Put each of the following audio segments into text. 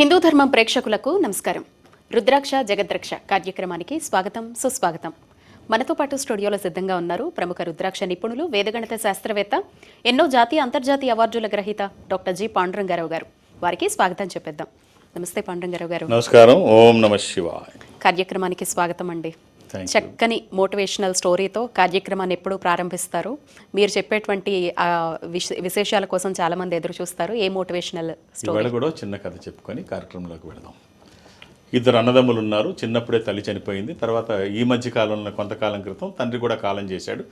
హిందూ ధర్మం ప్రేక్షకులకు నమస్కారం. రుద్రాక్ష జగద్రక్ష కార్యక్రమానికి స్వాగతం సుస్వాగతం. మనతో పాటు స్టూడియోలో సిద్ధంగా ఉన్నారు ప్రముఖ రుద్రాక్ష నిపుణులు వేదగణిత శాస్త్రవేత్త ఎన్నో జాతీయ అంతర్జాతీయ అవార్డుల గ్రహీత డాక్టర్ జి. పాండురంగారావు గారు. వారికి స్వాగతం చెప్పేద్దాం. నమస్తే పాండురంగారావు గారు. నమస్కారం. ఓం నమ శివాయ. కార్యక్రమానికి స్వాగతం అండి. చక్కని మోటివేషనల్ స్టోరీతో కార్యక్రమాన్ని ఎప్పుడు ప్రారంభిస్తారు. మీరు చెప్పేటువంటి విశేషాల కోసం చాలా మంది ఎదురు చూస్తారు. ఏ మోటివేషనల్ స్టోరీ? కూడా చిన్న కథ చెప్పుకొని కార్యక్రమంలోకి వెళదాం. ఇద్దరు అన్నదమ్ములు ఉన్నారు చిన్నప్పుడే తల్లి చనిపోయింది. తర్వాత ఈ మధ్య కాలంలో కొంతకాలం క్రితం తండ్రి కూడా కాలం చేశాడు.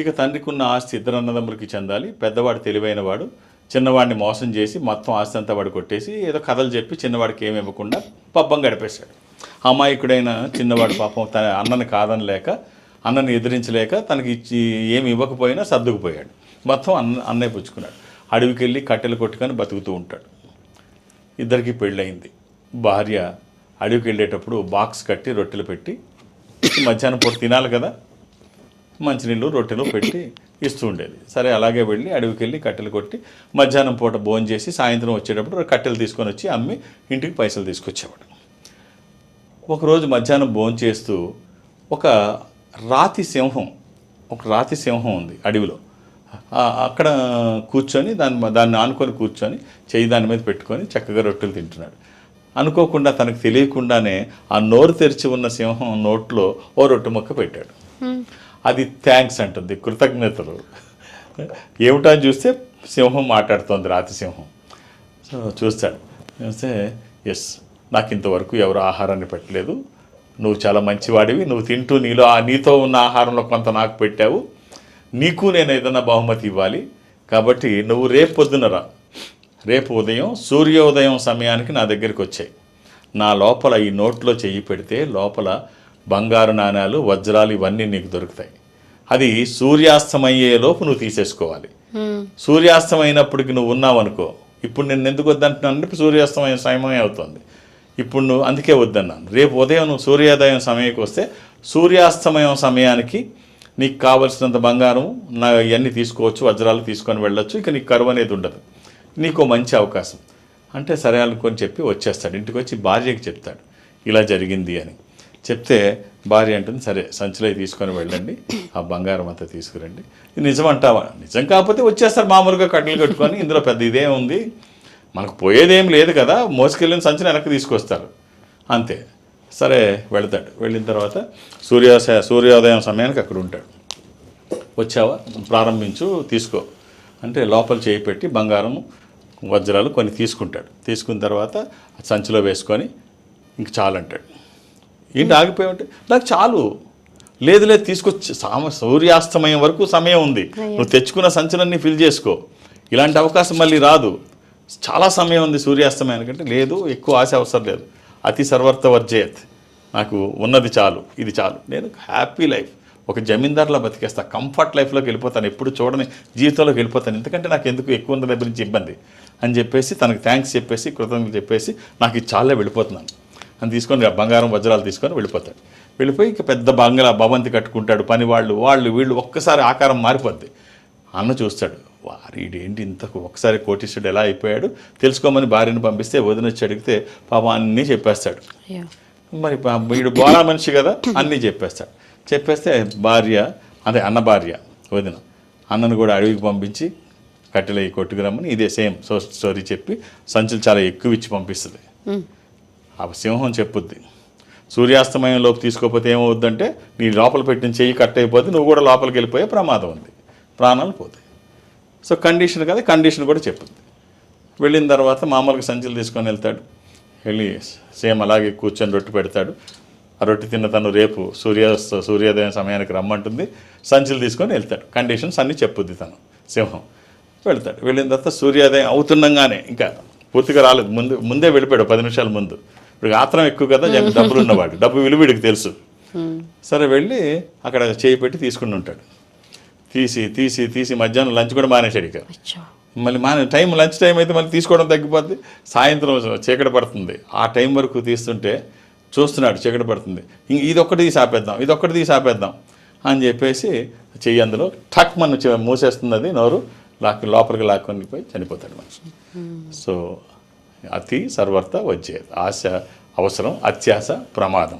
ఇక తండ్రికి ఉన్న ఆస్తి ఇద్దరు అన్నదమ్ములకి చెందాలి. పెద్దవాడు తెలివైన వాడు చిన్నవాడిని మోసం చేసి మొత్తం ఆస్తి అంతా వాడు కొట్టేసి ఏదో కథలు చెప్పి చిన్నవాడికి ఏమి ఇవ్వకుండా పబ్బం గడిపేశాడు. అమాయకుడైన చిన్నవాడు పాపం తన అన్నని కాదనలేక అన్నని ఎదిరించలేక తనకి ఇచ్చి ఏమి ఇవ్వకపోయినా సర్దుకుపోయాడు. మొత్తం అన్న అన్నయ్య పుచ్చుకున్నాడు. అడవికి వెళ్ళి కట్టెలు కొట్టుకొని బతుకుతూ ఉంటాడు. ఇద్దరికి పెళ్ళయింది. భార్య అడవికి వెళ్ళేటప్పుడు బాక్స్ కట్టి రొట్టెలు పెట్టి మధ్యాహ్నం పూట తినాలి కదా మంచినీళ్ళు రొట్టెలు పెట్టి ఇస్తూ ఉండేది. సరే అలాగే వెళ్ళి అడవికి వెళ్ళి కట్టెలు కొట్టి మధ్యాహ్నం పూట భోజనం చేసి సాయంత్రం వచ్చేటప్పుడు కట్టెలు తీసుకొని వచ్చి అమ్మి ఇంటికి పైసలు తీసుకొచ్చేవాడు. ఒకరోజు మధ్యాహ్నం భోజనం చేస్తూ ఒక రాతి సింహం ఒక రాతి సింహం ఉంది అడవిలో. అక్కడ కూర్చొని దాన్ని దాన్ని ఆనుకొని కూర్చొని చెయ్యి దాని మీద పెట్టుకొని చక్కగా రొట్టెలు తింటున్నాడు. అనుకోకుండా తనకు తెలియకుండానే ఆ నోరు తెరిచి ఉన్న సింహం నోట్లో ఓ రొట్టె ముక్క పెట్టాడు. అది థ్యాంక్స్ అంటుంది కృతజ్ఞతలు. ఏమిటా చూస్తే సింహం మాట్లాడుతోంది రాతి సింహం. సో చూస్తాడు. చూస్తే ఎస్ నాకు ఇంతవరకు ఎవరు ఆహారాన్ని పెట్టలేదు. నువ్వు చాలా మంచివాడివి నువ్వు తింటూ నీలో ఆ నీతో ఉన్న ఆహారంలో కొంత నాకు పెట్టావు. నీకు నేను ఏదైనా బహుమతి ఇవ్వాలి. కాబట్టి నువ్వు రేపు పొద్దున రా. రేపు ఉదయం సూర్యోదయం సమయానికి నా దగ్గరికి వచ్చాయి. నా లోపల ఈ నోట్లో చెయ్యి పెడితే లోపల బంగారు నాణాలు వజ్రాలు ఇవన్నీ నీకు దొరుకుతాయి. అది సూర్యాస్తమయ్యే లోపు నువ్వు తీసేసుకోవాలి. సూర్యాస్తమైనప్పటికి నువ్వు ఉన్నావు అనుకో ఇప్పుడు నేను ఎందుకు వద్దంటున్నాను అంటే సూర్యాస్తమయం సమయం అవుతుంది. ఇప్పుడు నువ్వు అందుకే వద్దన్నాను. రేపు ఉదయం నువ్వు సూర్యోదయం సమయానికి వస్తే సూర్యాస్తమయం సమయానికి నీకు కావలసినంత బంగారం నా ఇవన్నీ తీసుకోవచ్చు వజ్రాలు తీసుకొని వెళ్ళొచ్చు ఇక నీకు కరువు అనేది ఉండదు. నీకు మంచి అవకాశం. అంటే సరే అనుకొని చెప్పి వచ్చేస్తాడు. ఇంటికి వచ్చి భార్యకి చెప్తాడు. ఇలా జరిగింది అని. చెప్తే భార్య అంటుంది సరే సంచిలో తీసుకొని వెళ్ళండి ఆ బంగారం అంతా తీసుకురండి. నిజం అంటావా నిజం కాకపోతే వచ్చేస్తారు మామూలుగా కట్టెలు కట్టుకొని. ఇందులో పెద్ద ఇదే ఉంది. మనకు పోయేదేం లేదు కదా మోసుకెళ్ళిన సంచిని వెనక్కి తీసుకొస్తారు. అంతే. సరే వెళ్తాడు. వెళ్ళిన తర్వాత సూర్యోదయ సూర్యోదయం సమయానికి అక్కడ ఉంటాడు. వచ్చావా? ప్రారంభించు తీసుకో. అంటే లోపల చేయి పెట్టి బంగారం వజ్రాలు కొన్ని తీసుకుంటాడు. తీసుకున్న తర్వాత సంచిలో వేసుకొని ఇంక చాలంటాడు ఏంటి ఆగిపోయావంటే నాకు చాలు. లేదు లేదు తీసుకొచ్చి సామ సూర్యాస్తమయం వరకు సమయం ఉంది. నువ్వు తెచ్చుకున్న సంచులన్నీ ఫిల్ చేసుకో. ఇలాంటి అవకాశం మళ్ళీ రాదు. చాలా సమయం ఉంది సూర్యాస్తమయానికంటే లేదు ఎక్కువ ఆశ అవసరం లేదు. అతి సర్వర్త వర్జయత్ నాకు ఉన్నది చాలు ఇది చాలు. నేను హ్యాపీ లైఫ్. ఒక జమీందార్లా బతికేస్తా కంఫర్ట్ లైఫ్లోకి వెళ్ళిపోతాను ఎప్పుడు చూడని జీవితంలోకి వెళ్ళిపోతాను. ఎందుకంటే నాకు ఎందుకు ఎక్కువ ఉన్న దగ్గర నుంచి ఇబ్బంది? అని చెప్పేసి తనకు థ్యాంక్స్ చెప్పేసి కృతజ్ఞతలు చెప్పేసి నాకు ఇది చాలా వెళ్ళిపోతున్నాను. అని తీసుకొని బంగారం వజ్రాలు తీసుకొని వెళ్ళిపోతాడు. వెళ్ళిపోయి ఇక పెద్ద బంగ్లా భవంతి కట్టుకుంటాడు. పని వాళ్ళు వాళ్ళు వీళ్ళు ఒక్కసారి ఆకారం మారిపోద్ది. అన్న చూస్తాడు. వారి ఏంటి ఇంతకు ఒకసారి కోటీశ్వరుడు ఎలా అయిపోయాడు? తెలుసుకోమని భార్యను పంపిస్తే వదినొచ్చి అడిగితే పాపం అన్నీ చెప్పేస్తాడు. మరి వీడు బోలా మనిషి కదా అన్నీ చెప్పేస్తాడు. చెప్పేస్తే భార్య అదే అన్న భార్య వదిన అన్నను కూడా అడవికి పంపించి కట్టెలు కొట్టుకురమ్మని ఇదే సేమ్ సో స్టోరీ చెప్పి సంచులు చాలా ఎక్కువ ఇచ్చి పంపిస్తుంది. ఆ సింహం చెప్పుద్ది. సూర్యాస్తమయం లోపు తీసుకోకపోతే ఏమవుద్దంటే నీ లోపల పెట్టిన చెయ్యి కట్ అయిపోతే నువ్వు కూడా లోపలికి వెళ్ళిపోయే ప్రమాదం ఉంది. ప్రాణాలు పోతాయి. సో కండిషన్ కదా కండిషన్ కూడా చెప్పుద్ది వెళ్ళిన తర్వాత మామూలుగా సంచులు తీసుకొని వెళ్తాడు. వెళ్ళి సేమ్ అలాగే కూర్చొని రొట్టె పెడతాడు. ఆ రొట్టె తిన్న తను రేపు సూర్యాస్త సూర్యోదయం సమయానికి రమ్మంటుంది. సంచులు తీసుకొని వెళ్తాడు. కండిషన్స్ అన్నీ చెప్పుద్ది తను. సింహం. వెళ్తాడు. వెళ్ళిన తర్వాత సూర్యోదయం అవుతుండగానే ఇంకా పూర్తిగా రాలేదు. ముందు ముందే వెళ్ళిపోయాడు పది నిమిషాల ముందు. ఇప్పుడు ఆత్రం ఎక్కువ కదా డబ్బులు ఉన్నవాడు డబ్బు విలువ వీడికి తెలుసు. సరే వెళ్ళి అక్కడ చేయి పెట్టి తీసుకుని ఉంటాడు. తీసి తీసి తీసి మధ్యాహ్నం లంచ్ కూడా మానేశాడు ఇక. మళ్ళీ మన టైం లంచ్ టైం అయితే మళ్ళీ తీసుకోవడం తగ్గిపోద్ది. సాయంత్రం చీకటి పడుతుంది. ఆ టైం వరకు తీస్తుంటే చూస్తున్నాడు చీకటి పడుతుంది. ఇంక ఇది ఒక్కటి తీసి ఆపేద్దాం ఇది ఒక్కటి తీసి ఆపేద్దాం అని చెప్పేసి చెయ్యి అందులో టక్ మన మూసేస్తుంది అది నోరు. లాక్ లోపలికి లాక్కొని పోయి చనిపోతాడు మనిషి. సో అతి సర్వర్త వచ్చే ఆశ అవసరం అత్యాశ ప్రమాదం.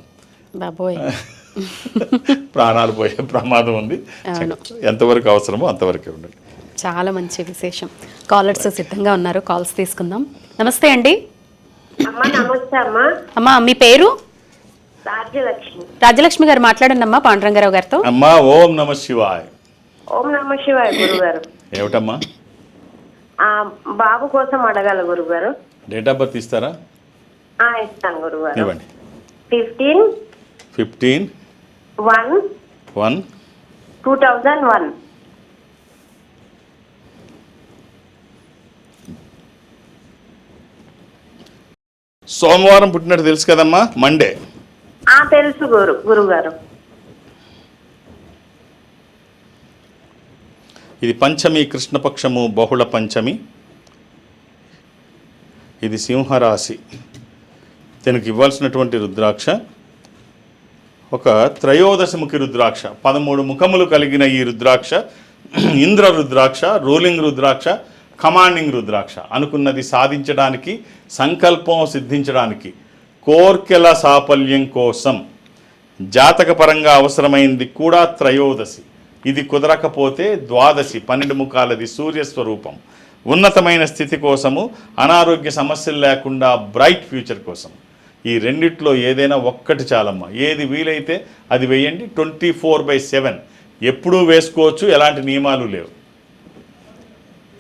బాబోయ్. ప్రాణాలు పోయే ప్రమాదం ఉంది. ఎంతవరకు అవసరమో అంతవరకే ఉండండి. చాలా మంచి విశేషం. కాలర్స్ సిద్ధంగా ఉన్నారు. కాల్స్ తీసుకుందాం. నమస్తే అండి. అమ్మా నమస్తే అమ్మా. అమ్మా మీ పేరు? రాజ్యలక్ష్మి. రాజలక్ష్మి గారు మాట్లాడండి అమ్మా పాండురంగారావు గారితో. అమ్మా ఓం నమ శివాయ్. ఓం నమ శివాయ గురుగారు. ఏమిటమ్మా? ఆ బాబు కోసం అడగాల గురుగారు. డేట్ ఆఫ్ బర్త్ ఇస్తారా? ఆ ఇస్తాను గురుగారు. ఇవ్వండి. Fifteen fifteen one one two thousand one. సోమవారం పుట్టినట్టు తెలుసు కదమ్మా? మండే తెలుసు గురు గురుగారు. ఇది పంచమి కృష్ణపక్షము బహుళ పంచమి. ఇది సింహరాశి. దీనికి ఇవ్వాల్సినటువంటి రుద్రాక్ష. ఒక త్రయోదశముఖి రుద్రాక్ష పదమూడు ముఖములు కలిగిన ఈ రుద్రాక్ష ఇంద్ర రుద్రాక్ష రూలింగ్ రుద్రాక్ష కమాండింగ్ రుద్రాక్ష అనుకున్నది సాధించడానికి సంకల్పం సిద్ధించడానికి కోర్కెల సాఫల్యం కోసం జాతకపరంగా అవసరమైంది కూడా త్రయోదశి. ఇది కుదరకపోతే ద్వాదశి పన్నెండు ముఖాలది సూర్యస్వరూపం. ఉన్నతమైన స్థితి కోసము అనారోగ్య సమస్యలు లేకుండా బ్రైట్ ఫ్యూచర్ కోసం. ఈ రెండిట్లో ఏదైనా ఒక్కటి చాలమ్మా. ఏది వీలైతే అది వేయండి. Twenty four by seven. ఎప్పుడూ వేసుకోవచ్చు. ఎలాంటి నియమాలు లేవు.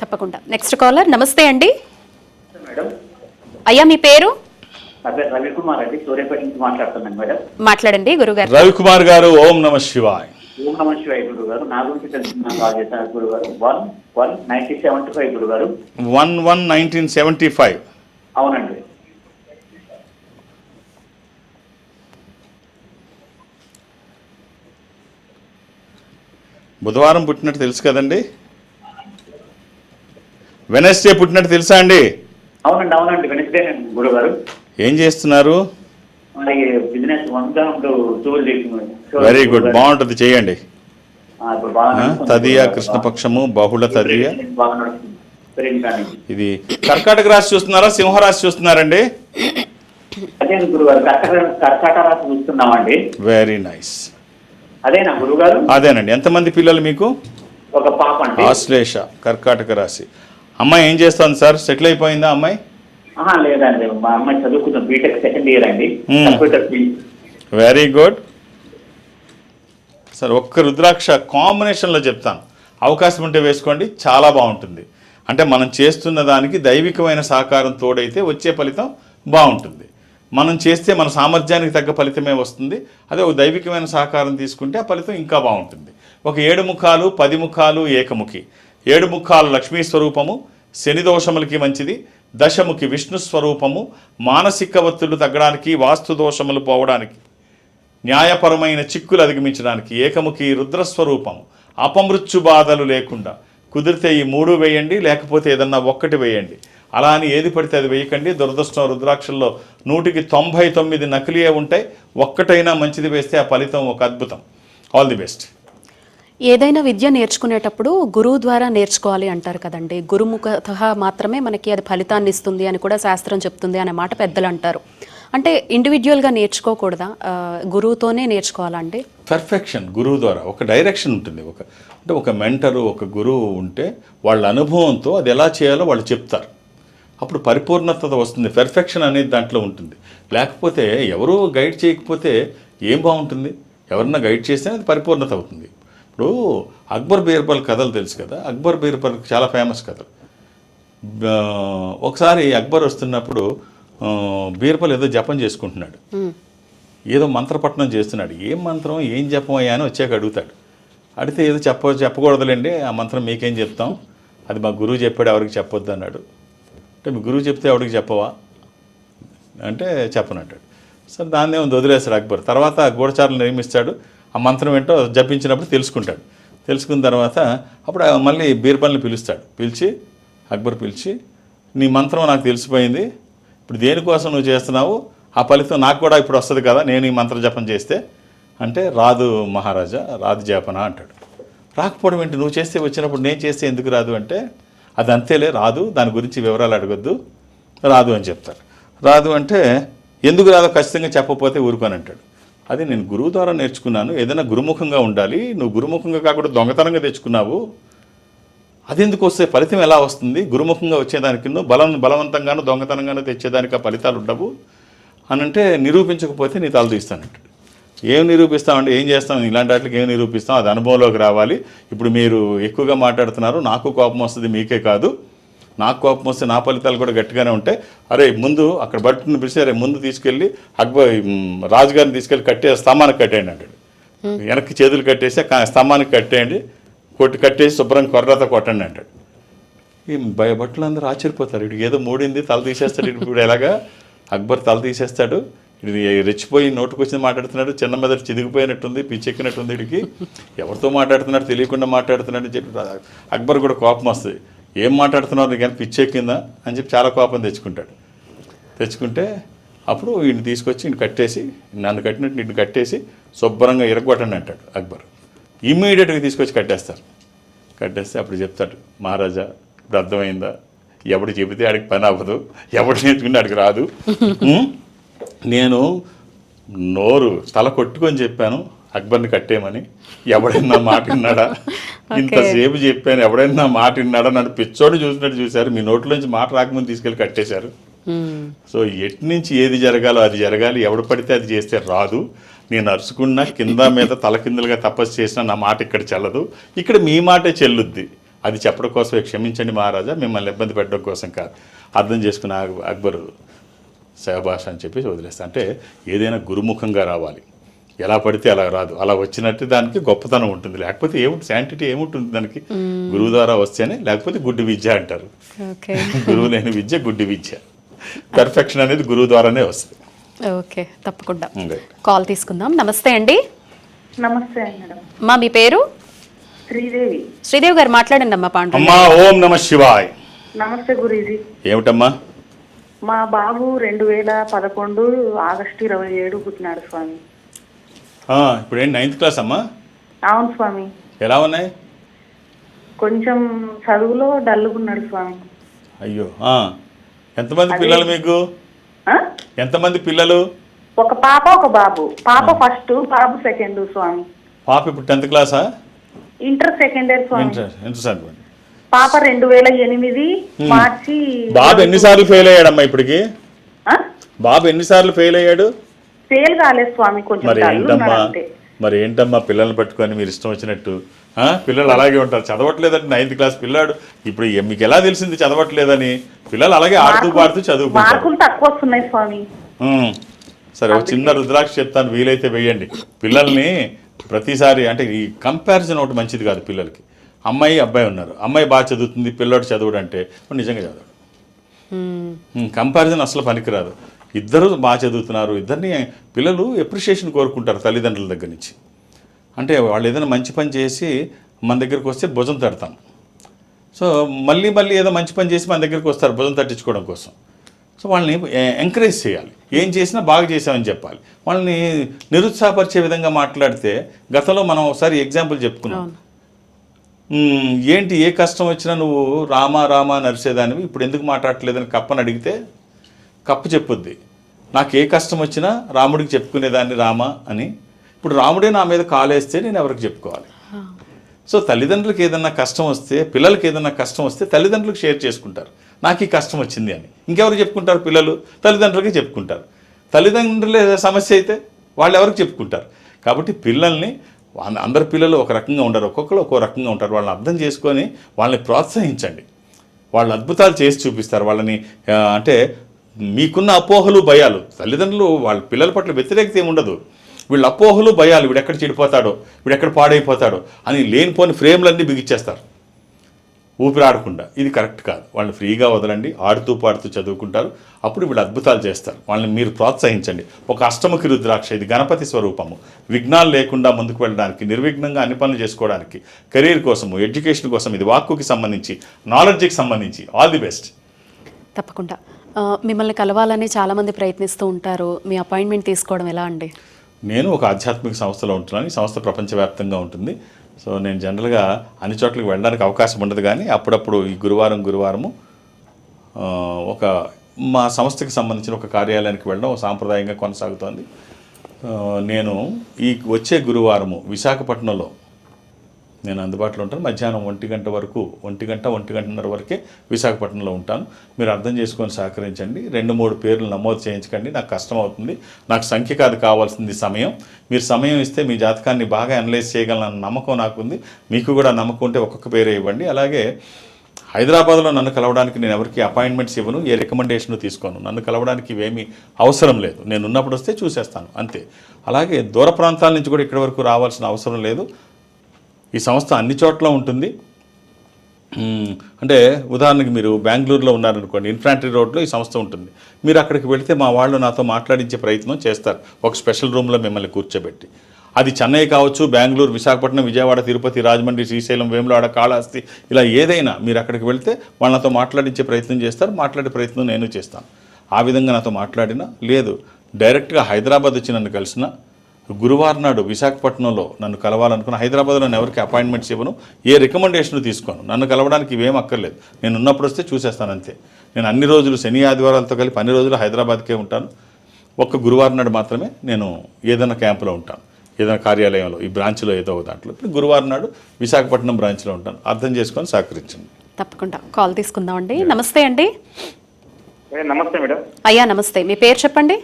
తప్పకుండా. నెక్స్ట్ కాలర్ నమస్తే అండి. మేడం. అయ్యా మీ పేరు? రవికుమార్ అండి. సూర్యాపేట నుంచి మాట్లాడుతున్నాను మేడం. మాట్లాడండి గురుగారు. రవికుమార్ గారు ఓం నమ శివాయ్. ఓం నమ శివాయ గురువు గారు నా గురించి తెలుసుకున్నా కాల్ చేశారు గురువు గారు one one ninety seventy five గురువు గారు one one nineteen seventy five. అవునండి. బుధవారం పుట్టినట్టు తెలుసు కదండి? వెనస్డే పుట్టినట్టు తెలుసా అండి? అవునండి అవునండి. వెనస్డే గురువు గారు ఏం చేస్తున్నారు? Business very good. బాగుంటుంది. చేయండి. తదియ. కృష్ణపక్షము బహుళ తదియ. ఇది కర్కాటక రాశి చూస్తున్నారా సింహరాశి చూస్తున్నారండి? Very nice. అదేనా గురువు గారు అదేనండి. ఎంతమంది పిల్లలు మీకు? ఒక పాప అండి. ఆశ్లేష కర్కాటక రాశి. అమ్మాయి ఏం చేస్తుంది సార్? సెటిల్ అయిపోయిందా అమ్మాయి? లేదండి. మా అమ్మాయి చదువుకుందాం బీటెక్ సెకండ్ ఇయర్ అండి. కంప్యూటర్ వెరీ గుడ్ సార్ ఒక్క రుద్రాక్ష కాంబినేషన్లో చెప్తాను. అవకాశం ఉంటే వేసుకోండి. చాలా బాగుంటుంది. అంటే మనం చేస్తున్న దానికి దైవికమైన సహకారం తోడైతే వచ్చే ఫలితం బాగుంటుంది. మనం చేస్తే మన సామర్థ్యానికి తగ్గ ఫలితమే వస్తుంది. అదే ఒక దైవికమైన సహకారం తీసుకుంటే ఆ ఫలితం ఇంకా బాగుంటుంది. ఒక ఏడు ముఖాలు పది ముఖాలు ఏకముఖి. ఏడు ముఖాలు లక్ష్మీ స్వరూపము శని దోషములకి మంచిది దశముఖి విష్ణు స్వరూపము మానసిక ఒత్తిళ్ళు తగ్గడానికి వాస్తు దోషములు పోవడానికి న్యాయపరమైన చిక్కులు అధిగమించడానికి ఏకముఖి రుద్రస్వరూపము అపమృత్యు బాధలు లేకుండా కుదిరితే ఈ మూడు వేయండి లేకపోతే ఏదన్నా ఒక్కటి వేయండి. అలా అని ఏది పడితే అది వేయకండి. దురదృష్టం రుద్రాక్షల్లో నూటికి తొంభై తొమ్మిది నకిలీయే ఉంటాయి. ఒక్కటైనా మంచిది వేస్తే ఆ ఫలితం ఒక అద్భుతం. ఆల్ ది బెస్ట్ ఏదైనా విద్య నేర్చుకునేటప్పుడు గురువు ద్వారా నేర్చుకోవాలి అంటారు కదండి. గురుముఖత మాత్రమే మనకి అది ఫలితాన్ని ఇస్తుంది అని కూడా శాస్త్రం చెప్తుంది అనే మాట పెద్దలు అంటారు. అంటే ఇండివిజువల్గా నేర్చుకోకూడదా? గురువుతోనే నేర్చుకోవాలండి? పర్ఫెక్షన్ గురువు ద్వారా. ఒక డైరెక్షన్ ఉంటుంది. ఒక అంటే ఒక మెంటరు ఒక గురువు ఉంటే వాళ్ళ అనుభవంతో అది ఎలా చేయాలో వాళ్ళు చెప్తారు. అప్పుడు పరిపూర్ణత వస్తుంది. పెర్ఫెక్షన్ అనేది దాంట్లో ఉంటుంది. లేకపోతే ఎవరూ గైడ్ చేయకపోతే ఏం బాగుంటుంది? ఎవరన్నా గైడ్ చేస్తే అది పరిపూర్ణత అవుతుంది. ఇప్పుడు అక్బర్ బీర్బల్ కథలు తెలుసు కదా? అక్బర్ బీర్బల్ చాలా ఫేమస్ కథలు. ఒకసారి అక్బర్ వస్తున్నప్పుడు బీర్బల్ ఏదో జపం చేసుకుంటున్నాడు. ఏదో మంత్రపట్నం చేస్తున్నాడు. ఏం మంత్రం ఏం జపం అయ్యా అని వచ్చాక అడుగుతాడు. అడిగితే ఏదో చెప్ప చెప్పకూడదులేండి ఆ మంత్రం మీకేం చెప్తాం? అది మా గురువు చెప్పాడు ఎవరికి చెప్పొద్దు అన్నాడు. అంటే మీ గురువు చెప్తే ఎవడికి చెప్పవా? అంటే చెప్పనంటాడు సరే దాన్ని ఏమో వదిలేస్తాడు అక్బర్. తర్వాత గూఢచారులు నిర్మిస్తాడు ఆ మంత్రం ఏంటో జపించినప్పుడు తెలుసుకుంటాడు. తెలుసుకున్న తర్వాత అప్పుడు మళ్ళీ బీర్బల్ని పిలుస్తాడు. పిలిచి అక్బర్ పిలిచి నీ మంత్రం నాకు తెలిసిపోయింది. ఇప్పుడు దేనికోసం నువ్వు చేస్తున్నావు? ఆ ఫలితం నాకు కూడా ఇప్పుడు వస్తుంది కదా నేను ఈ మంత్ర జపం చేస్తే. అంటే రాదు మహారాజా రాదు జపన అంటాడు. రాకపోవడం ఏంటి? నువ్వు చేస్తే వచ్చినప్పుడు నేను చేస్తే ఎందుకు రాదు అంటే అది అంతేలే రాదు దాని గురించి వివరాలు అడగొద్దు రాదు అని చెప్తారు. రాదు అంటే ఎందుకు రాదో ఖచ్చితంగా చెప్పకపోతే ఊరుకొని అంటాడు. అది నేను గురువు ద్వారా నేర్చుకున్నాను ఏదైనా గురుముఖంగా ఉండాలి నువ్వు గురుముఖంగా కాకుండా దొంగతనంగా తెచ్చుకున్నావు అది ఎందుకు వస్తే ఫలితం ఎలా వస్తుంది? గురుముఖంగా వచ్చేదానికి బలం బలవంతంగాను దొంగతనంగానూ తెచ్చేదానికి ఆ ఫలితాలు ఉండవు అని అంటే నిరూపించకపోతే నీ తలదీస్తానంటాడు. ఏం నిరూపిస్తామంటే ఏం చేస్తాం? ఇలాంటి వాటికి ఏం నిరూపిస్తాం? అది అనుభవంలోకి రావాలి. ఇప్పుడు మీరు ఎక్కువగా మాట్లాడుతున్నారు. నాకు కోపం వస్తుంది మీకే కాదు. నాకు కోపం వస్తే నా ఫలితాలు కూడా గట్టిగానే ఉంటాయి. అరే ముందు అక్కడ బట్టుని పిలిచి అరే ముందు తీసుకెళ్ళి అక్బర్ రాజుగారిని తీసుకెళ్ళి కట్టే స్తంభానికి కట్టేయండి అంటాడు. వెనక్కి చేతులు కట్టేసి స్తంభానికి కట్టేయండి. కొట్టి కట్టేసి శుభ్రం కొర్రతో కొట్టండి అంటాడు. ఈ భయ భటులు అందరూ ఆశ్చర్యపోతారు. ఇటు ఏదో మూడింది తల తీసేస్తాడు. ఇటు ఇప్పుడు ఎలాగా? అక్బర్ తల తీసేస్తాడు. ఇది రెచ్చిపోయి నోటుకు వచ్చింది మాట్లాడుతున్నాడు చిన్న మెదడు చిదిగిపోయినట్టుంది పిచ్చెక్కినట్టుంది ఇడికి. ఎవరితో మాట్లాడుతున్నాడు తెలియకుండా మాట్లాడుతున్నాడు అని చెప్పి అక్బర్ కూడా కోపం వస్తుంది. ఏం మాట్లాడుతున్నావు? కానీ పిచ్చెక్కిందా? అని చెప్పి చాలా కోపం తెచ్చుకుంటాడు. తెచ్చుకుంటే అప్పుడు ఈయన తీసుకొచ్చి ఈయన కట్టేసి నన్ను కట్టినట్టు నిన్ను కట్టేసి శుభ్రంగా ఇరగొట్టండి అంటాడు అక్బర్. ఇమ్మీడియట్గా తీసుకొచ్చి కట్టేస్తారు. కట్టేస్తే అప్పుడు చెప్తాడు మహారాజా ఇప్పుడు అర్థమైందా? ఎవడు చెబితే ఆడికి పని అవ్వదు. ఎవడు నేర్చుకుంటే ఆడికి రాదు? నేను నోరు తల కొట్టుకొని చెప్పాను అక్బర్ని కట్టేయమని. ఎవడైనా మాట విన్నాడా? ఇంతసేపు చెప్పాను ఎవడైనా మాట విన్నాడా? నన్ను పిచ్చోడు చూసినట్టు చూశారు. మీ నోట్లోంచి మాట రాకముందు తీసుకెళ్ళి కట్టేశారు. సో ఎటు నుంచి ఏది జరగాలో అది జరగాలి. ఎవడు పడితే అది చేస్తే రాదు. నేను అరుచుకున్నా కింద మీద తలకిందులుగా తపస్సు చేసినా నా మాట ఇక్కడ చెల్లదు. ఇక్కడ మీ మాటే చెల్లుద్ది. అది చెప్పడం కోసమే క్షమించండి మహారాజా మిమ్మల్ని ఇబ్బంది పెట్టడం కోసం కాదు. అర్థం చేసుకున్న అక్- అక్బరు సహభాష అని చెప్పేసి వదిలేస్తా. అంటే ఏదైనా గురుముఖంగా రావాలి. ఎలా పడితే అలా రాదు. అలా వచ్చినట్టు దానికి గొప్పతనం ఉంటుంది. లేకపోతే ఏముంటుంది శాంటిటీ ఏముంటుంది దానికి? గురువు ద్వారా వస్తేనే లేకపోతే గుడ్డి విద్య అంటారు. ఓకే. గురువు లేని విద్య గుడ్డి విద్య. పర్ఫెక్షన్ అనేది గురువు ద్వారానే వస్తుంది. ఓకే. తప్పకుండా. కాల్ తీసుకుందాం. నమస్తే అండి. నమస్తే మేడం. మా మీ పేరు? శ్రీదేవి. శ్రీదేవి గారు మాట్లాడండి అమ్మా పాండు అమ్మా ఓం నమ శివాయ్. నమస్తే గురూజీ. ఏమిటమ్మా? మా బాబు రెండు వేల పదకొండు ఆగస్టు ఇరవై ఏడు పుట్టినాడు స్వామి. ఇప్పుడు ఏంటి నైన్త్ క్లాస్ అమ్మా? అవును స్వామి. ఎలా ఉన్నాయి? కొంచెం చదువులో డల్లుగున్నాడు స్వామి. అయ్యో. ఎంతమంది పిల్లలు మీకు? ఎంతమంది పిల్లలు? ఒక పాప ఒక బాబు. పాప ఫస్ట్ బాబు సెకండ్ స్వామి. పాప ఇప్పుడు టెన్త్ క్లాసా ఇంటర్ సెకండ్ ఇయర్ స్వామి. ఇంటర్ ఇంటర్ పాప రెండు వేల ఎనిమిది మార్చి బాబు ఎన్నిసార్లు ఫెయిల్ అయ్యాడమ్మా ఇప్పటికి? బాబు ఎన్నిసార్లు ఫెయిల్ అయ్యాడు? ఫెయిల్ కాలేదు స్వామి కొంచెం మరి ఏంటమ్మా? మరి ఏంటమ్మా పిల్లల్ని పట్టుకొని మీరు ఇష్టం వచ్చినట్టు? పిల్లలు అలాగే ఉంటారు. చదవట్లేదంటే నైన్త్ క్లాస్ పిల్లాడు. ఇప్పుడు మీకు ఎలా తెలిసింది చదవట్లేదని? పిల్లలు అలాగే ఆడుతూ పాడుతూ చదువుకుంటారు. మార్కులు తక్కువ వస్తున్నాయి స్వామి. సరే ఒక చిన్న రుద్రాక్ష చెప్తాను వీలైతే వేయండి. పిల్లల్ని ప్రతిసారి అంటే ఈ కంపారిజన్ ఒకటి మంచిది కాదు పిల్లలకి. అమ్మాయి అబ్బాయి ఉన్నారు. అమ్మాయి బాగా చదువుతుంది పిల్లోడు చదువుడు అంటే నిజంగా చదవడు. కంపారిజన్ అసలు పనికిరాదు. ఇద్దరు బాగా చదువుతున్నారు. ఇద్దరిని పిల్లలు ఎప్రిషియేషన్ కోరుకుంటారు తల్లిదండ్రుల దగ్గర నుంచి. అంటే వాళ్ళు ఏదైనా మంచి పని చేసి మన దగ్గరికి వస్తే భుజం తడతాం. సో మళ్ళీ మళ్ళీ ఏదో మంచి పని చేసి మన దగ్గరికి వస్తారు భుజం తట్టించుకోవడం కోసం. సో వాళ్ళని ఎంకరేజ్ చేయాలి. ఏం చేసినా బాగా చేసామని చెప్పాలి. వాళ్ళని నిరుత్సాహపరిచే విధంగా మాట్లాడితే గతంలో మనం ఒకసారి ఎగ్జాంపుల్ చెప్పుకున్నాం. అవును. "మ్మ్, ఏంటి ఏ కష్టం వచ్చినా నువ్వు రామా రామా నరిసేదానివి ఇప్పుడు ఎందుకు మాట్లాడలేదని కప్పని అడిగితే కప్పు చెప్పుద్ది. నాకు ఏ కష్టం వచ్చినా రాముడికి చెప్పుకునేదాన్ని రామ అని. ఇప్పుడు రాముడే నా మీద కాలేస్తే నేను ఎవరికి చెప్పుకోవాలి? సో తల్లిదండ్రులకు ఏదన్నా కష్టం వస్తే పిల్లలకి ఏదన్నా కష్టం వస్తే తల్లిదండ్రులకు షేర్ చేసుకుంటారు. నాకు ఈ కష్టం వచ్చింది అని. ఇంకెవరు చెప్పుకుంటారు పిల్లలు? తల్లిదండ్రులకి చెప్పుకుంటారు. తల్లిదండ్రులే సమస్య అయితే వాళ్ళు ఎవరికి చెప్పుకుంటారు? కాబట్టి పిల్లల్ని అందరి పిల్లలు ఒక రకంగా ఉండరు. ఒక్కొక్కరు ఒక్కో రకంగా ఉంటారు. వాళ్ళని అర్థం చేసుకొని వాళ్ళని ప్రోత్సహించండి. వాళ్ళు అద్భుతాలు చేసి చూపిస్తారు. వాళ్ళని అంటే మీకున్న అపోహలు భయాలు తల్లిదండ్రులు వాళ్ళ పిల్లల పట్ల వ్యతిరేకత ఏమి ఉండదు. వీళ్ళ అపోహలు భయాలు వీడెక్కడ చెడిపోతాడో వీడెక్కడ పాడైపోతాడో అని లేనిపోని ఫ్రేమ్లన్నీ బిగిచ్చేస్తారు. ఊపిరాడకుండా. ఇది కరెక్ట్ కాదు. వాళ్ళని ఫ్రీగా వదలండి ఆడుతూ పాడుతూ చదువుకుంటారు. అప్పుడు వీళ్ళు అద్భుతాలు చేస్తారు. వాళ్ళని మీరు ప్రోత్సహించండి. ఒక అష్టముఖి రుద్రాక్ష ఇది గణపతి స్వరూపము. విఘ్నాలు లేకుండా ముందుకు వెళ్ళడానికి నిర్విఘ్నంగా అన్ని పనులు చేసుకోవడానికి కెరీర్ కోసము ఎడ్యుకేషన్ కోసం ఇది వాక్కుకి సంబంధించి నాలెడ్జ్కి సంబంధించి ఆల్ ది బెస్ట్. తప్పకుండా. మిమ్మల్ని కలవాలని చాలామంది ప్రయత్నిస్తూ ఉంటారు. మీ అపాయింట్మెంట్ తీసుకోవడం ఎలా అండి? నేను ఒక ఆధ్యాత్మిక సంస్థలో ఉంటున్నాను. ఈ సంస్థ ప్రపంచవ్యాప్తంగా ఉంటుంది. సో నేను జనరల్గా అన్ని చోట్లకి వెళ్ళడానికి అవకాశం ఉండదు కానీ అప్పుడప్పుడు ఈ గురువారం గురువారము ఒక మా సంస్థకి సంబంధించిన ఒక కార్యాలయానికి వెళ్ళడం ఒక సాంప్రదాయంగా కొనసాగుతోంది. నేను ఈ వచ్చే గురువారము విశాఖపట్నంలో నేను అందుబాటులో ఉంటాను. మధ్యాహ్నం ఒంటి గంట వరకు ఒంటి గంట ఒంటి గంటన్నర వరకే విశాఖపట్నంలో ఉంటాను. మీరు అర్థం చేసుకొని సహకరించండి. రెండు మూడు పేర్లు నమోదు చేయించకండి. నాకు కష్టం అవుతుంది. నాకు సంఖ్య కాదు కావాల్సింది సమయం. మీరు సమయం ఇస్తే మీ జాతకాన్ని బాగా అనలైజ్ చేయగలన నమ్మకం నాకుంది. మీకు కూడా నమ్మకం ఉంటే ఒక్కొక్క పేరే ఇవ్వండి. అలాగే హైదరాబాద్లో నన్ను కలవడానికి నేను ఎవరికి అపాయింట్మెంట్స్ ఇవ్వను. ఏ రికమెండేషన్ తీసుకోను. నన్ను కలవడానికి ఇవేమీ అవసరం లేదు. నేను ఉన్నప్పుడు వస్తే చూసేస్తాను. అంతే. అలాగే దూర ప్రాంతాల నుంచి కూడా ఇక్కడి వరకు రావాల్సిన అవసరం లేదు. ఈ సంస్థ అన్ని చోట్ల ఉంటుంది. అంటే ఉదాహరణకి మీరు బెంగళూరులో ఉన్నారనుకోండి ఇన్ఫ్రాంటరీ రోడ్లో ఈ సంస్థ ఉంటుంది. మీరు అక్కడికి వెళితే మా వాళ్ళు నాతో మాట్లాడించే ప్రయత్నం చేస్తారు. ఒక స్పెషల్ రూమ్లో మిమ్మల్ని కూర్చోబెట్టి. అది చెన్నై కావచ్చు బెంగళూరు విశాఖపట్నం విజయవాడ తిరుపతి రాజమండ్రి శ్రీశైలం వేములవాడ కాళహస్తి ఇలా ఏదైనా మీరు అక్కడికి వెళితే వాళ్ళతో మాట్లాడించే ప్రయత్నం చేస్తారు. మాట్లాడే ప్రయత్నం నేను చేస్తాను. ఆ విధంగా నాతో మాట్లాడినా లేదు డైరెక్ట్గా హైదరాబాద్ వచ్చి నన్ను కలిసినా గురువారం నాడు విశాఖపట్నంలో నన్ను కలవాలనుకున్న హైదరాబాద్లో నేను ఎవరికి అపాయింట్మెంట్స్ ఇవ్వను ఏ రికమెండేషన్ తీసుకోను. నన్ను కలవడానికి ఇవేం అక్కర్లేదు. నేను ఉన్నప్పుడు వస్తే చూసేస్తాను అంతే. నేను అన్ని రోజులు శని ఆదివారాలతో కలిపి అన్ని రోజులు హైదరాబాద్కే ఉంటాను. ఒక్క గురువారం నాడు మాత్రమే నేను ఏదైనా క్యాంపులో ఉంటాను. ఏదైనా కార్యాలయంలో ఈ బ్రాంచ్లో ఏదో ఒక దాంట్లో. ఇప్పుడు గురువారం నాడు విశాఖపట్నం బ్రాంచ్లో ఉంటాను. అర్థం చేసుకొని సహకరించండి. తప్పకుండా. కాల్ తీసుకుందామండి. నమస్తే అండి. నమస్తే మేడం. అయ్యా నమస్తే. మీ పేరు చెప్పండి?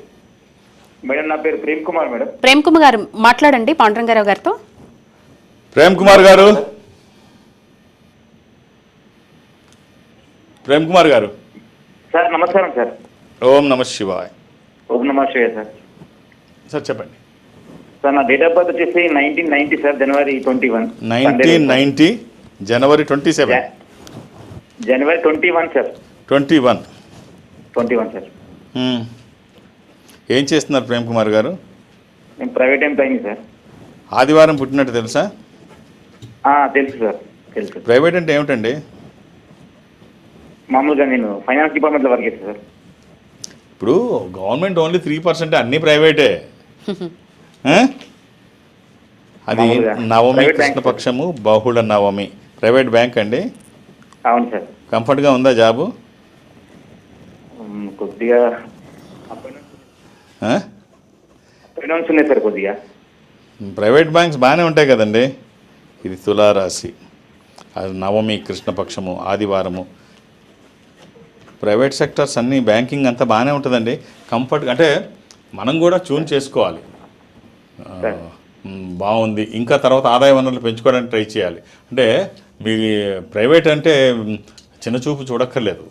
మేడం నా పేరు ప్రేమ్ కుమార్ మేడం. ప్రేమ్ కుమార్ గారు మాట్లాడండి పాండురంగారావు గారితో. ప్రేమ్ కుమార్ గారు. ప్రేమ్ కుమార్ గారు. సార్ నమస్కారం సార్. ఓం నమ శివాయ్. ఓం నమ శివాయ సార్. సార్ చెప్పండి. సార్ నా డేట్ ఆఫ్ బర్త్ వచ్చేసి nineteen ninety sir January twenty one. Nineteen ninety January twenty seven. January twenty one sir. Twenty one. Twenty one sir. ఏం చేస్తున్నారు ప్రేమ్ కుమార్ గారు? నేను ప్రైవేట్ ఎంప్లాయీ సార్. ఆదివారం పుట్టినట్టు తెలుసా? తెలుసు సార్ తెలుసు. ప్రైవేట్ అంటే ఏమిటండి? మామూలుగా నేను ఫైనాన్స్ డిపార్ట్మెంట్లో వర్క్ చేస్తాను సార్. ఇప్పుడు గవర్నమెంట్ ఓన్లీ త్రీ పర్సెంట్ అన్నీ ప్రైవేటే. ఆ? అది మామూలుగా. నవమి ప్రైవేట్ బ్యాంక్ కృష్ణపక్షము బహుళ నవమి. ప్రైవేట్ బ్యాంక్ అండి? అవును సార్. కంఫర్ట్గా ఉందా జాబు? కొద్దిగా ఆ? ఫైనాన్స్ ఉన్నాయి సార్ కొద్దిగా. ప్రైవేట్ బ్యాంక్స్ బాగానే ఉంటాయి కదండి. ఇది తులారాశి. అది నవమి కృష్ణపక్షము ఆదివారము. ప్రైవేట్ సెక్టర్స్ అన్నీ బ్యాంకింగ్ అంతా బాగానే ఉంటుందండి. కంఫర్ట్ అంటే మనం కూడా చూన్ చేసుకోవాలి. బాగుంది. ఇంకా తర్వాత ఆదాయ వనరులు పెంచుకోవడానికి ట్రై చేయాలి. అంటే మీ ప్రైవేట్ అంటే చిన్న చూపు చూడక్కర్లేదు.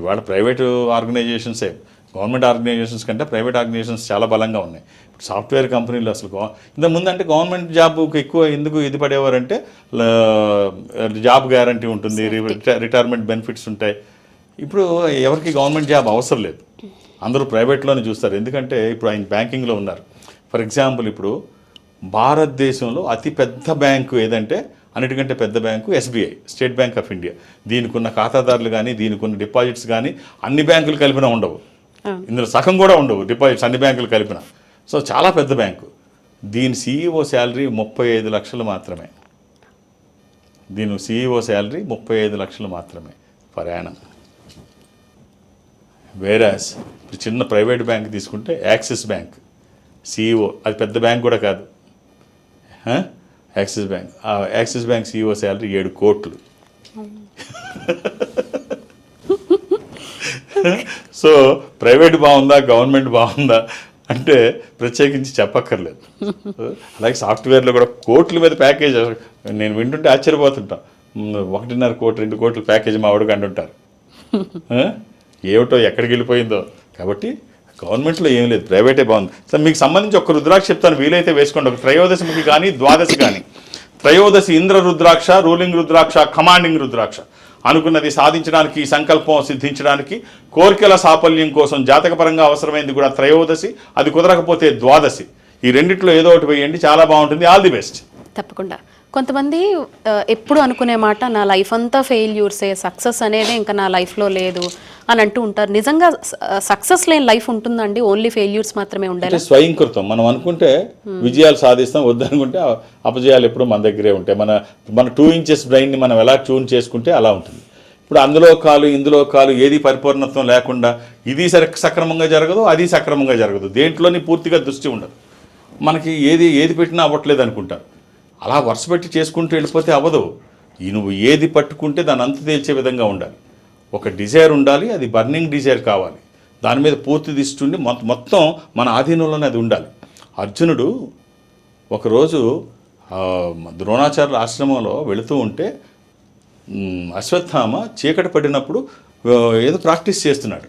వాళ్ళ ప్రైవేటు ఆర్గనైజేషన్సే. గవర్నమెంట్ ఆర్గనైజేషన్స్ కంటే ప్రైవేట్ ఆర్గనైజేషన్స్ చాలా బలంగా ఉన్నాయి. ఇప్పుడు సాఫ్ట్వేర్ కంపెనీలు అసలు ఇంతకుముందు అంటే గవర్నమెంట్ జాబ్కి ఎక్కువ ఎందుకు ఇది పడేవారంటే జాబ్ గ్యారంటీ ఉంటుంది రిట- రిటైర్మెంట్ బెనిఫిట్స్ ఉంటాయి. ఇప్పుడు ఎవరికి గవర్నమెంట్ జాబ్ అవసరం లేదు. అందరూ ప్రైవేట్లోనే చూస్తారు. ఎందుకంటే ఇప్పుడు ఆయన బ్యాంకింగ్లో ఉన్నారు. ఫర్ ఎగ్జాంపుల్ ఇప్పుడు భారతదేశంలో అతి పెద్ద బ్యాంకు ఏదంటే అన్నిటికంటే పెద్ద bank SBI state bank of India. దీనికి ఉన్న ఖాతాదారులు కానీ దీనికి ఉన్న డిపాజిట్స్ కానీ అన్ని బ్యాంకులు కలిపినా ఉండవు. ఇందులో సగం కూడా ఉండవు డిపాజిట్స్ అన్ని బ్యాంకులు కలిపిన. సో చాలా పెద్ద బ్యాంకు. దీని సీఈఓ శాలరీ ముప్పై ఐదు లక్షలు మాత్రమే. దీని సీఈఓ శాలరీ ముప్పై ఐదు లక్షలు మాత్రమే ప్రయాణం. వేరాస్ ఇప్పుడు చిన్న ప్రైవేట్ బ్యాంక్ తీసుకుంటే యాక్సిస్ బ్యాంక్ సిఇఓ అది పెద్ద బ్యాంక్ కూడా కాదు? Axis bank. ఆ యాక్సిస్ బ్యాంక్ సిఇఓ శాలరీ ఏడు కోట్లు. సో ప్రైవేట్ బాగుందా గవర్నమెంట్ బాగుందా అంటే ప్రత్యేకించి చెప్పక్కర్లేదు. అలాగే సాఫ్ట్వేర్లో కూడా కోట్ల మీద ప్యాకేజ్ నేను వింటుంటే ఆశ్చర్యపోతుంటాం. ఒకటిన్నర కోటి రెండు కోట్ల ప్యాకేజ్ మా వాడికి అంటుంటారు? ఏమిటో ఎక్కడికి వెళ్ళిపోయిందో. కాబట్టి గవర్నమెంట్లో ఏం లేదు ప్రైవేటే బాగుంది. సార్ మీకు సంబంధించి ఒక రుద్రాక్ష చెప్తాను వీలైతే వేసుకోండి. ఒక త్రయోదశికి కానీ ద్వాదశి కానీ. త్రయోదశి ఇంద్ర రుద్రాక్ష రూలింగ్ రుద్రాక్ష కమాండింగ్ రుద్రాక్ష. అనుకున్నది సాధించడానికి ఈ సంకల్పం సిద్ధించడానికి కోరికల సాఫల్యం కోసం జాతకపరంగా అవసరమైంది కూడా త్రయోదశి అది కుదరకపోతే ద్వాదశి. ఈ రెండిట్లో ఏదో ఒకటి వేయండి చాలా బాగుంటుంది. ఆల్ ది బెస్ట్ తప్పకుండా. కొంతమంది ఎప్పుడు అనుకునే మాట నా లైఫ్ అంతా ఫెయిల్యూర్సే సక్సెస్ అనేది ఇంకా నా లైఫ్లో లేదు అని అంటూ ఉంటారు. నిజంగా సక్సెస్ లేని లైఫ్ ఉంటుందండి ఓన్లీ ఫెయిల్యూర్స్ మాత్రమే ఉండాలి. స్వయంకృతం. మనం అనుకుంటే విజయాలు సాధిస్తాం వద్దనుకుంటే అపజయాలు ఎప్పుడూ మన దగ్గరే ఉంటాయి. మన మన టూ ఇంచెస్ బ్రెయిన్ని మనం ఎలా ట్యూన్ చేసుకుంటే అలా ఉంటుంది. ఇప్పుడు అందులో కాలు ఇందులో కాలు ఏది పరిపూర్ణత్వం లేకుండా ఇది సర- సక్రమంగా జరగదు అది సక్రమంగా జరగదు. దేంట్లోని పూర్తిగా దృష్టి ఉండదు. మనకి ఏది ఏది పెట్టినా అవ్వట్లేదు అనుకుంటారు అలా వరుస పెట్టి చేసుకుంటూ వెళ్ళిపోతే అవ్వదు. ఈ నువ్వు ఏది పట్టుకుంటే దాని అంత తేల్చే విధంగా ఉండాలి. ఒక డిజైర్ ఉండాలి అది బర్నింగ్ డిజైర్ కావాలి. దాని మీద పూర్తి దిష్టి ఉండి మొత్తం మన ఆధీనంలోనే అది ఉండాలి. అర్జునుడు ఒకరోజు ద్రోణాచార్యుల ఆశ్రమంలో వెళుతూ ఉంటే అశ్వత్థామ చీకటి పడినప్పుడు ఏదో ప్రాక్టీస్ చేస్తున్నాడు.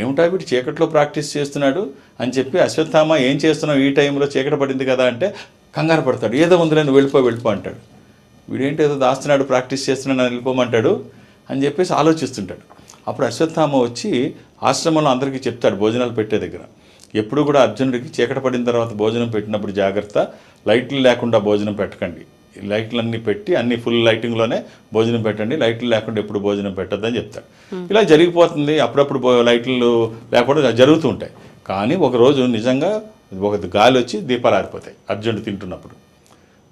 ఏమిటా వీడు చీకట్లో ప్రాక్టీస్ చేస్తున్నాడు అని చెప్పి అశ్వత్థామ ఏం చేస్తున్నావు ఈ టైంలో చీకటి పడింది కదా అంటే కంగారు పడతాడు. ఏదో ఉందిలే నువ్వు వెళ్ళిపో వెళ్ళిపో అంటాడు. వీడేంటి ఏదో దాస్తున్నాడు ప్రాక్టీస్ చేస్తున్నాడు వెళ్ళిపోమంటాడు అని చెప్పేసి ఆలోచిస్తుంటాడు. అప్పుడు అశ్వత్థామ వచ్చి ఆశ్రమంలో అందరికీ చెప్తాడు భోజనాలు పెట్టే దగ్గర. ఎప్పుడు కూడా అర్జునుడికి చీకటి పడిన తర్వాత భోజనం పెట్టినప్పుడు జాగ్రత్త లైట్లు లేకుండా భోజనం పెట్టకండి. లైట్లన్నీ పెట్టి అన్ని ఫుల్ లైటింగ్లోనే భోజనం పెట్టండి. లైట్లు లేకుండా ఎప్పుడు భోజనం పెట్టొద్దని చెప్తాడు. ఇలా జరిగిపోతుంది. అప్పుడప్పుడు లైట్లు లేకుండా జరుగుతూ ఉంటాయి కానీ ఒకరోజు నిజంగా ఒక గాలి వచ్చి దీపాలు ఆరిపోతాయి. అర్జెంట్ తింటున్నప్పుడు.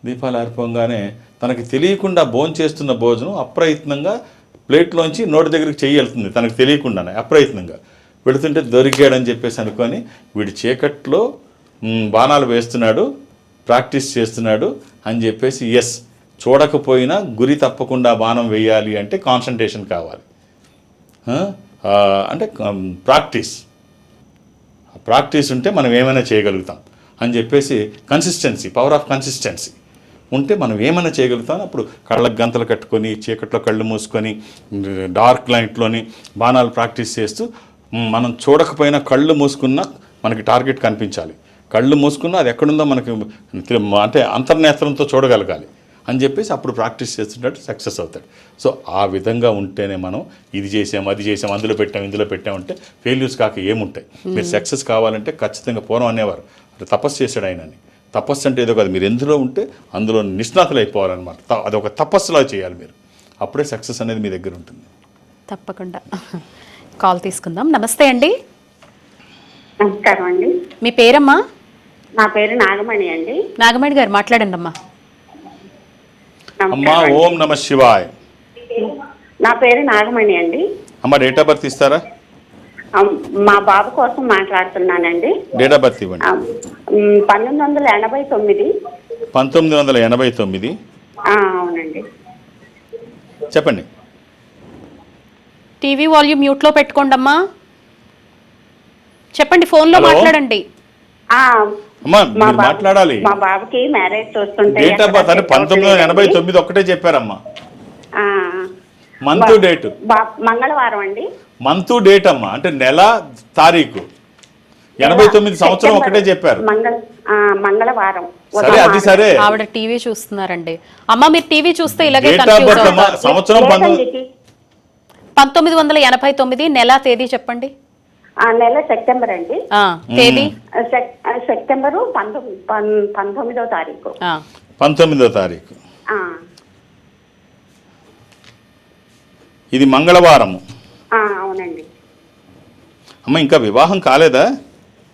దీపాలు ఆరిపోగానే తనకి తెలియకుండా భోజనం చేస్తున్న భోజనం అప్రయత్నంగా ప్లేట్లోంచి నోటి దగ్గరికి చెయ్యి వెళ్తుంది. తనకు తెలియకుండానే అప్రయత్నంగా. వెళుతుంటే దొరికాడని చెప్పేసి అనుకొని వీడి చీకట్లో బాణాలు వేస్తున్నాడు. ప్రాక్టీస్ చేస్తున్నాడు అని చెప్పేసి ఎస్ చూడకపోయినా గురి తప్పకుండా బాణం వేయాలి అంటే కాన్సన్ట్రేషన్ కావాలి. అంటే ప్రాక్టీస్. ప్రాక్టీస్ ఉంటే మనం ఏమైనా చేయగలుగుతాం అని చెప్పేసి కన్సిస్టెన్సీ పవర్ ఆఫ్ కన్సిస్టెన్సీ ఉంటే మనం ఏమైనా చేయగలుగుతాం. అప్పుడు కళ్ళకు గంతలు కట్టుకొని చీకట్లో కళ్ళు మూసుకొని డార్క్ లైట్లోని బాణాలు ప్రాక్టీస్ చేస్తూ మనం చూడకపోయినా కళ్ళు మూసుకున్నా మనకి టార్గెట్ కనిపించాలి. కళ్ళు మూసుకున్నా అది ఎక్కడుందో మనకి అంటే అంతర్నేత్రంతో చూడగలగాలి అని చెప్పేసి అప్పుడు ప్రాక్టీస్ చేస్తుంటే సక్సెస్ అవుతాడు. సో ఆ విధంగా ఉంటేనే మనం ఇది చేసాం అది చేసాం అందులో పెట్టాం ఇందులో పెట్టామంటే ఫెయిల్యూర్స్ కాక ఏముంటాయి. మీరు సక్సెస్ కావాలంటే ఖచ్చితంగా పూర్వం అనేవారు. అంటే తపస్సు చేశాడు ఆయన అని తపస్సు అంటే ఏదో కాదు మీరు ఎందులో ఉంటే అందులో నిష్ణాతులు అయిపోవాలన్నమాట త- అది ఒక తపస్సులా చేయాలి మీరు. అప్పుడే సక్సెస్ అనేది మీ దగ్గర ఉంటుంది. తప్పకుండా. కాల్ తీసుకుందాం. నమస్తే అండి. నమస్కారం అండి. మీ పేరమ్మా? నా పేరు నాగమణి అండి. నాగమణి గారు మాట్లాడండి అమ్మా. అమ్మా ఓం నమ శివాయ్. నా పేరు నాగమణి అండి. అమ్మ డేట్ ఆఫ్ బర్త్ ఇస్తారా? మా బాబు కోసం మాట్లాడుతున్నానండి. డేట్ ఆఫ్ బర్త్ ఇవ్వండి. పంతొమ్మిది వందల ఎనభై తొమ్మిది. పంతొమ్మిది వందల ఎనభై తొమ్మిది. ఆ, అవునండి. చెప్పండి. టీవీ వాల్యూమ్ మ్యూట్లో పెట్టుకోండి అమ్మా చెప్పండి ఫోన్లో? మాట్లాడండి. మాట్లాడాలి. మా బాబుకి మ్యారేజ్ చూస్తుంటే డేట్ ఆఫ్ బర్త్ అంటే ఎక్కడ పంతొమ్మిది వందల ఎనభై. తొమ్మిది ఒకటే చెప్పారమ్మా. ఆ, మంత్ డేట్ మంగళవారం అండి. మంత్ డేట్ అమ్మా అంటే నెల తారీఖు. ఎనభై తొమ్మిది సంవత్సరం ఒకటే చెప్పారు. మంగళ ఆ, మంగళవారం. సరే అది సరే. ఆవిడ టీవీ చూస్తున్నారండి. అమ్మ మీరు టీవీ చూస్తే ఇలాగే సంవత్సరం పంతొమ్మిది వందల ఎనభై తొమ్మిది నెల తేదీ చెప్పండి. ఆ నెల సెప్టెంబర్ అండి. తేదీ? సెప్టెంబరు పంతొమ్మిది పంతొమ్మిదో తారీఖు. ఆ, పంతొమ్మిదో తారీఖు. ఆ, ఇది మంగళవారము. ఆ, అవునండి. అమ్మ ఇంకా వివాహం కాలేదా?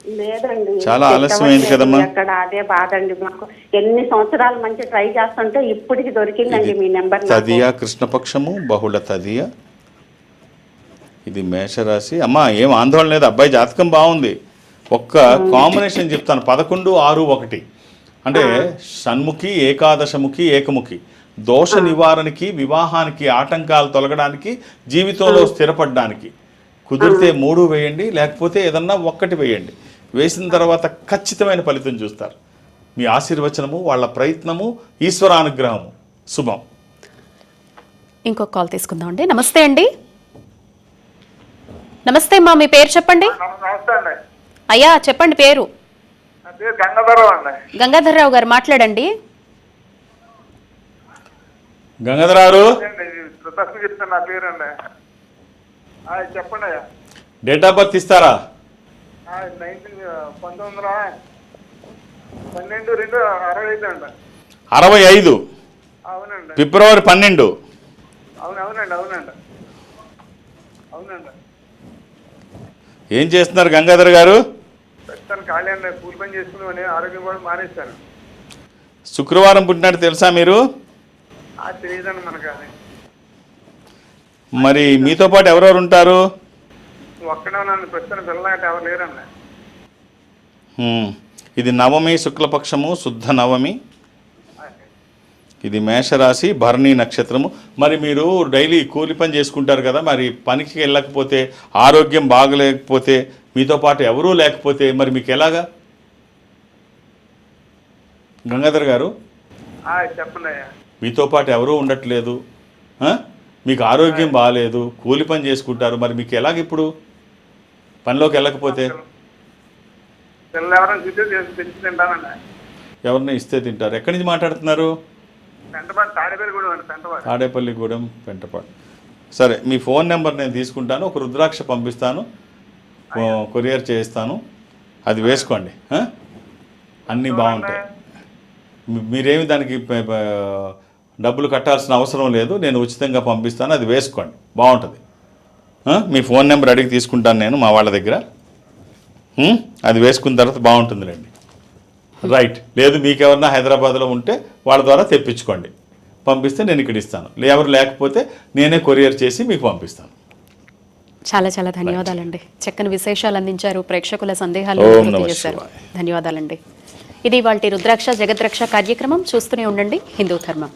లేదండి. చాలా ఆలస్యమైంది కదమ్మా. అక్కడ అదే బాధ అండి. మాకు ఎన్ని సంవత్సరాల మంచి ట్రై చేస్తుంటే ఇప్పటికి దొరికిందండి మీ నెంబర్. తదియ కృష్ణపక్షము బహుళ తదియ. ఇది మేషరాశి. అమ్మా ఏం ఆందోళన లేదు. అబ్బాయి జాతకం బాగుంది. ఒక్క కాంబినేషన్ చెప్తాను. పదకొండు ఆరు ఒకటి. అంటే షణ్ముఖి ఏకాదశముఖి ఏకముఖి. దోష నివారణకి వివాహానికి ఆటంకాలు తొలగడానికి జీవితంలో స్థిరపడడానికి. కుదిరితే మూడు వేయండి లేకపోతే ఏదన్నా ఒక్కటి వేయండి. వేసిన తర్వాత ఖచ్చితమైన ఫలితం చూస్తారు. మీ ఆశీర్వచనము వాళ్ళ ప్రయత్నము ఈశ్వరానుగ్రహము. శుభం. ఇంకొక కాల్ తీసుకుందాం అండి నమస్తే అండి. నమస్తే అమ్మా మీ పేరు చెప్పండి? అయ్యా చెప్పండి పేరు. గంగాధర్రావు గారు మాట్లాడండి. గంగాధరారు అండి కృతజ్ఞత చెప్తాను నా పేరు అండి ఆ, చెప్పండి అయ్యా. డేట్ ఆఫ్ బర్త్ ఇస్తారా? నైన్టీన్ పంతొమ్మిది వందల పన్నెండు రెండు అరవై ఐదు అండి. అరవై ఐదు. అవునండి. ఫిబ్రవరి పన్నెండు. అవును అవునండి అవునండి. అవునండి. ఏం చేస్తున్నారు గంగాధర్ గారు? శుక్రవారం పుట్టినట్టు తెలుసా మీరు? మరి మీతో పాటు ఎవరెవరు ఉంటారు. ఇది నవమి శుక్లపక్షము శుద్ధ నవమి. ఇది మేషరాశి భరణి నక్షత్రము. మరి మీరు డైలీ కూలి పని చేసుకుంటారు కదా మరి పనికి వెళ్ళకపోతే ఆరోగ్యం బాగలేకపోతే మీతో పాటు ఎవరూ లేకపోతే మరి మీకు ఎలాగా? గంగాధర్ గారు? చెప్పండి మీతో పాటు ఎవరూ ఉండట్లేదు? మీకు ఆరోగ్యం బాగాలేదు కూలి పని చేసుకుంటారు. మరి మీకు ఎలాగ ఇప్పుడు? పనిలోకి వెళ్ళకపోతే? ఎవరిని ఇస్తే తింటారు. ఎక్కడి నుంచి మాట్లాడుతున్నారు? తాడేపల్లిగూడెం పెంటపాడు. సరే మీ ఫోన్ నెంబర్ నేను తీసుకుంటాను ఒక రుద్రాక్ష పంపిస్తాను కొరియర్ చేయిస్తాను అది వేసుకోండి? అన్నీ బాగుంటాయి. మీరేమి దానికి డబ్బులు కట్టాల్సిన అవసరం లేదు నేను ఉచితంగా పంపిస్తాను అది వేసుకోండి బాగుంటుంది? మీ ఫోన్ నెంబర్ అడిగి తీసుకుంటాను నేను మా వాళ్ళ దగ్గర? అది వేసుకున్న తర్వాత బాగుంటుందిలేండి. రైట్ లేదు మీకెవరన్నా హైదరాబాద్లో ఉంటే వాళ్ళ ద్వారా తెప్పించుకోండి. పంపిస్తే నేను ఇక్కడ ఇస్తాను. ఎవరు లేకపోతే నేనే కొరియర్ చేసి మీకు పంపిస్తాను. చాలా చాలా ధన్యవాదాలండి. చక్కని విశేషాలు అందించారు. ప్రేక్షకుల సందేహాలు చేశారు. ధన్యవాదాలండి. ఇది వాళ్ళ రుద్రాక్ష జగద్రక్ష కార్యక్రమం. చూస్తూనే ఉండండి. హిందూ ధర్మం.